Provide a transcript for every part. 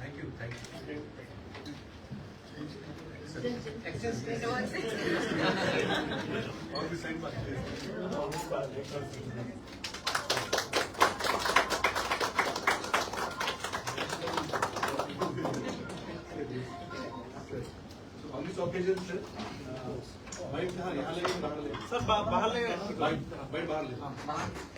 Thank you. Thank you. All the same. इस occasion से हाँ। बाइक हाँ, यहाँ यहाँ लेंगे बाहर लेंगे सर बाहर ले। बाइक बाइक हाँ, बाहर ले।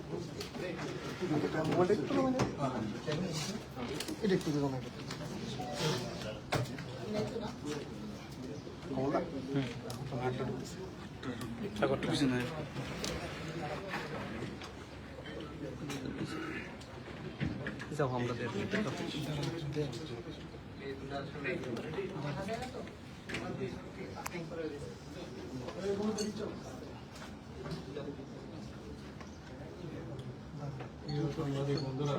uh, আমরা সাংবাদিক বন্ধুরা,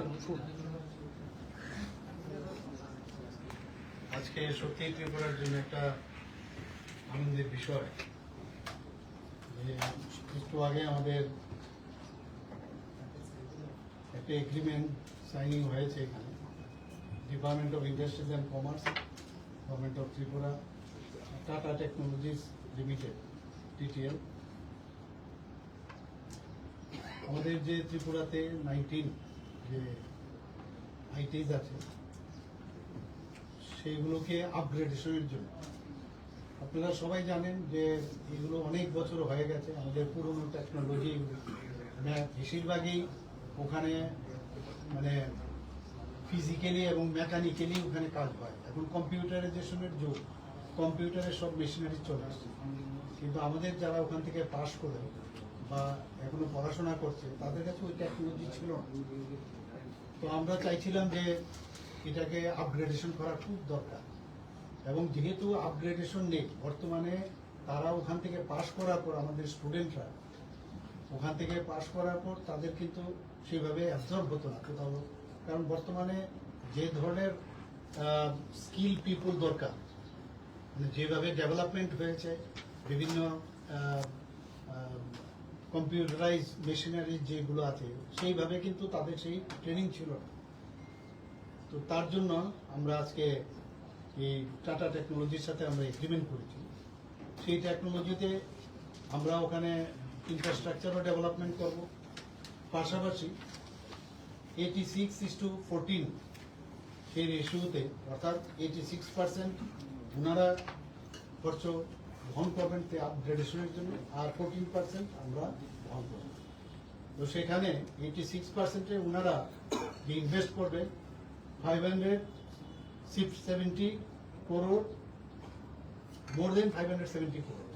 আজকে সত্যি ত্রিপুরার জন্য একটা আনন্দের বিষয়। একটু আগে আমাদের একটা এগ্রিমেন্ট সাইনিং হয়েছে এখানে। Department of industries and commerce government of Tripura Tata technologies limited TTL আমাদের যে ত্রিপুরাতে নাইনটিন যে আইটিজ আছে, সেইগুলোকে আপগ্রেডেশনের জন্য। আপনারা সবাই জানেন যে এগুলো অনেক বছর হয়ে গেছে, আমাদের পুরনো টেকনোলজি বেশিরভাগই ওখানে মানে ফিজিক্যালি এবং মেকানিক্যালি ওখানে কাজ হয়। এখন কম্পিউটারাইজেশনের যুগ কম্পিউটারের সব মেশিনারি চলে আসছে। কিন্তু আমাদের যারা ওখান থেকে পাশ করে বা এখনও পড়াশোনা করছে, তাদের কাছে ওই টেকনোলজি ছিল তো আমরা চাইছিলাম যে এটাকে আপগ্রেডেশন করা খুব দরকার। এবং যেহেতু আপগ্রেডেশন নেই, বর্তমানে তারা ওখান থেকে পাশ করার পর আমাদের স্টুডেন্টরা ওখান থেকে পাশ করার পর তাদের কিন্তু সেভাবে অ্যাবজর্ব হতো না কোথাও। কারণ বর্তমানে যে ধরনের স্কিল পিপুল দরকার মানে যেভাবে ডেভেলপমেন্ট হয়েছে, বিভিন্ন কম্পিউটারাইজ মেশিনারি যেগুলো আছে, সেইভাবে কিন্তু তাদের সেই ট্রেনিং ছিল তো তার জন্য আমরা আজকে এই টাটা টেকনোলজির সাথে আমরা এগ্রিমেন্ট করেছি। সেই টেকনোলজিতে আমরা ওখানে ইনফ্রাস্ট্রাকচারও ডেভেলপমেন্ট করব। পাশাপাশি eighty six is to fourteen সেই রেশিওতে অর্থাৎ এইটি সিক্স পার্সেন্ট ওনারা খরচ করবেন তে আপগ্রেডেশনের জন্য আর ফোরটিন পার্সেন্ট আমরা বহন করব। তো সেখানে এইটি সিক্স পার্সেন্টে ওনারা ইনভেস্ট করবেন five hundred six seventy crore more than five hundred seventy crore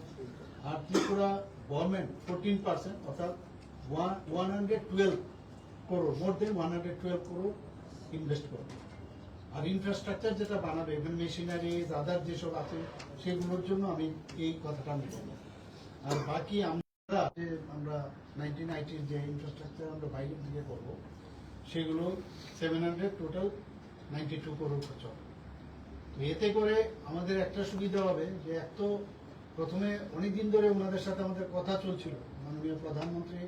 আর ত্রিপুরা গভর্নমেন্ট ফোরটিন পার্সেন্ট অর্থাৎ one hundred twelve crore more than one hundred twelve crore invest করবে। আর ইনফ্রাস্ট্রাকচার যেটা বানাবে এখানে মেশিনারিজ আদার যেসব আছে, সেগুলোর জন্য আমি এই কথাটা আমি আর বাকি আমরা যে আমরা নাইনটিন আইটির যে ইনফ্রাস্ট্রাকচার আমরা বাইরের দিকে করব, সেগুলো seven hundred total ninety two crore খরচ তো এতে করে আমাদের একটা সুবিধা হবে যে এক তো প্রথমে অনেকদিন ধরে ওনাদের সাথে আমাদের কথা চলছিল। মাননীয় প্রধানমন্ত্রী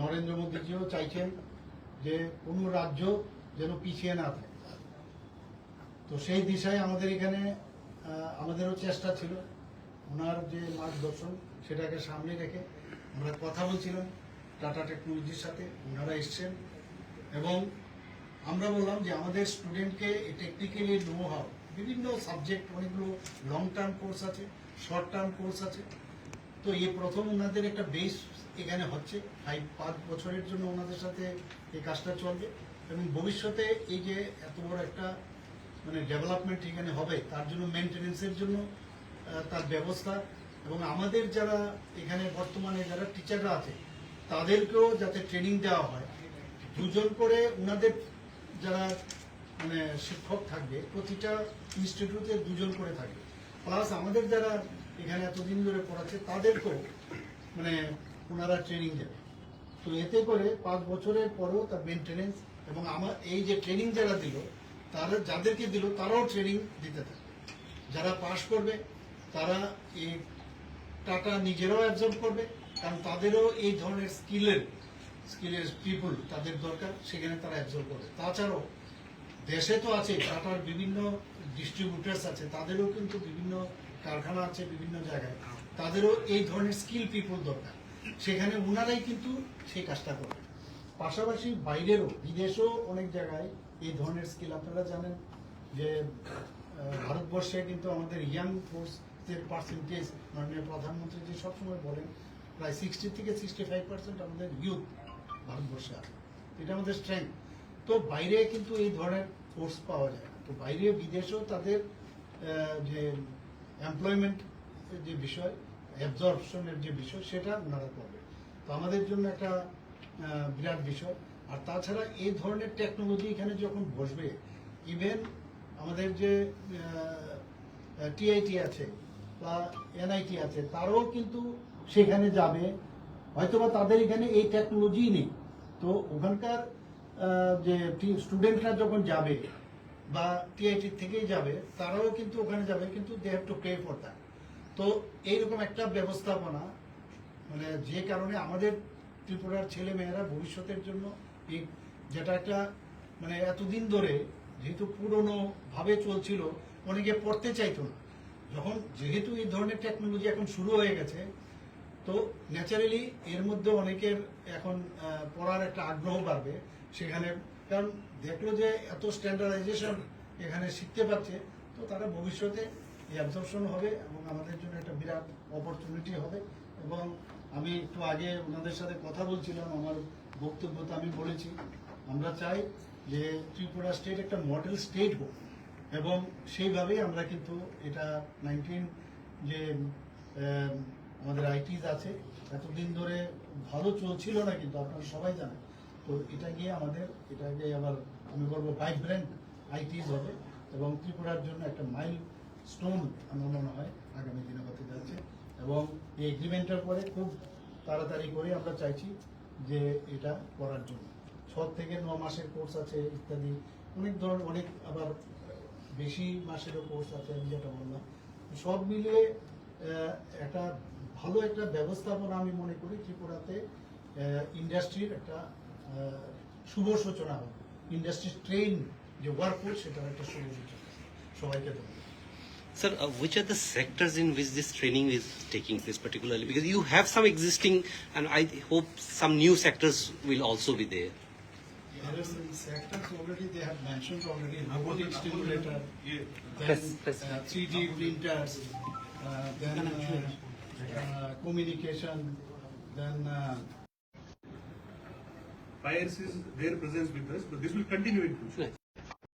নরেন্দ্র মোদীজিও চাইছেন যে কোনো রাজ্য যেন পিছিয়ে না থাকে। তো সেই দিশায় আমাদের এখানে আমাদেরও চেষ্টা ছিল ওনার যে মার্গদর্শন সেটাকে সামনে রেখে। আমরা কথা বলছিলাম টাটা টেকনোলজির সাথে, ওনারা এসছেন। এবং আমরা বললাম যে আমাদের স্টুডেন্টকে টেকনিক্যালি নো হাও বিভিন্ন সাবজেক্ট অনেকগুলো লং টার্ম কোর্স আছে শর্ট টার্ম কোর্স আছে। তো এই প্রথম ওনাদের একটা বেস এখানে হচ্ছে ফাইভ পাঁচ বছরের জন্য ওনাদের সাথে এই কাজটা চলবে। এবং ভবিষ্যতে এই যে এত বড় একটা মানে ডেভেলপমেন্ট এখানে হবে, তার জন্য মেনটেনেন্সের জন্য তার ব্যবস্থা। এবং আমাদের যারা এখানে বর্তমানে যারা টিচাররা আছে, তাদেরকেও যাতে ট্রেনিং দেওয়া হয়। দুজন করে ওনাদের যারা মানে শিক্ষক থাকবে, প্রতিটা ইনস্টিটিউটে দুজন করে থাকবে। প্লাস আমাদের যারা এখানে এতদিন ধরে পড়াচ্ছে, তাদেরকেও মানে ওনারা ট্রেনিং দেবে। তো এতে করে পাঁচ বছরের পরেও তার মেনটেনেন্স এবং আমার, এই যে ট্রেনিং যারা দিল তারা যাদেরকে দিল, তারাও ট্রেনিং দিতে থাকে। যারা পাশ করবে, তারা এই টাটা নিজেরাও অ্যাবজর্ব করবে, কারণ তাদেরও এই ধরনের স্কিলের স্কিলের পিপুল তাদের দরকার, সেখানে তারা অ্যাবজর্ব করবে। তাছাড়াও, দেশে তো আছে, টাটার বিভিন্ন ডিস্ট্রিবিউটার্স আছে, তাদেরও কিন্তু বিভিন্ন কারখানা আছে, বিভিন্ন জায়গায়। তাদেরও এই ধরনের স্কিল পিপুল দরকার। সেখানে ওনারাই কিন্তু সেই কাজটা করবে। পাশাপাশি বাইরেরও, বিদেশেও অনেক জায়গায় এই ধরনের স্কিল আপনারা জানেন যে ভারতবর্ষে কিন্তু আমাদের ইয়াং ফোর্সের পার্সেন্টেজ মাননীয় প্রধানমন্ত্রী যে সবসময় বলেন, প্রায় সিক্সটি থেকে সিক্সটি ফাইভ পার্সেন্ট আমাদের ইউথ ভারতবর্ষে আছে। এটা আমাদের স্ট্রেংথ তো বাইরে কিন্তু এই ধরনের ফোর্স পাওয়া যায় তো বাইরে, বিদেশেও তাদের যে এমপ্লয়মেন্ট যে বিষয় অ্যাবজর্পশনের যে বিষয়, সেটা ওনারা করবে। তো আমাদের জন্য একটা বিরাট বিষয়। আর তাছাড়া এই ধরনের টেকনোলজি এখানে যখন বসবে ইভেন আমাদের যে টিআইটি আছে বা এনআইটি আছে, তারাও কিন্তু সেখানে যাবে। হয়তোবা তাদের এখানে এই টেকনোলজি নেই। তো ওখানকার যে স্টুডেন্টরা যখন যাবে বা টিআইটি থেকেই যাবে, তারাও কিন্তু ওখানে যাবে, কিন্তু they have to pay for that তো এইরকম একটা ব্যবস্থাপনা মানে যে কারণে আমাদের ত্রিপুরার ছেলে মেয়েরা ভবিষ্যতের জন্য এই যেটা একটা মানে এতদিন ধরে যেহেতু পুরনো ভাবে চলছিল, অনেকে পড়তে চাইতো না। যখন যেহেতু এই ধরনের টেকনোলজি এখন শুরু হয়ে গেছে, তো ন্যাচারালি এর মধ্যে অনেকের এখন পড়ার একটা আগ্রহ বাড়বে সেখানে। কারণ দেখল যে এত স্ট্যান্ডার্ডাইজেশন এখানে শিখতে পারছে, তো তারা ভবিষ্যতে এই অ্যাবজর্পশন হবে এবং আমাদের জন্য একটা বিরাট অপরচুনিটি হবে এবং আমি একটু আগে ওনাদের সাথে কথা বলছিলাম, আমার বক্তব্যতে আমি বলেছি। আমরা চাই যে ত্রিপুরা স্টেট একটা মডেল স্টেট হোক, এবং সেইভাবেই আমরা কিন্তু এটা নাইনটিন যে আমাদের আইটিজ আছে, এতদিন ধরে ভালো চলছিল না কিন্তু আপনারা সবাই জানেন। তো এটা গিয়ে আমাদের, এটা গিয়ে আবার আমি বলব ভাইব্রেন্ট আইটিজ হবে, এবং ত্রিপুরার জন্য একটা মাইল স্টোন আমার মনে হয় আগামী দিনে হতে যাচ্ছে। এবং এই এগ্রিমেন্টের পরে খুব তাড়াতাড়ি করে আমরা চাইছি যে এটা করার জন্য। ছ থেকে ন মাসের কোর্স আছে ইত্যাদি, অনেক ধরনের, অনেক আবার বেশি মাসেরও কোর্স আছে, আমি যেটা বললাম। সব মিলিয়ে একটা ভালো একটা ব্যবস্থাপনা আমি মনে করি ত্রিপুরাতে ইন্ডাস্ট্রির একটা শুভ সূচনা হবে। ইন্ডাস্ট্রি ট্রেন যে ওয়ার্ক ফোর্স সেটার একটা শুভ সূচনা সবাইকে ধন্যবাদ। Sir, uh, which are the sectors in which this training is taking place particularly? Because you have some existing, and I hope some new sectors will also be there. There are some sectors already they have mentioned already, robotic stimulator, then Press- press. uh, 3D printers, uh, then uh, uh, communication, then uh, fires is their presence with us, but this will continue in future.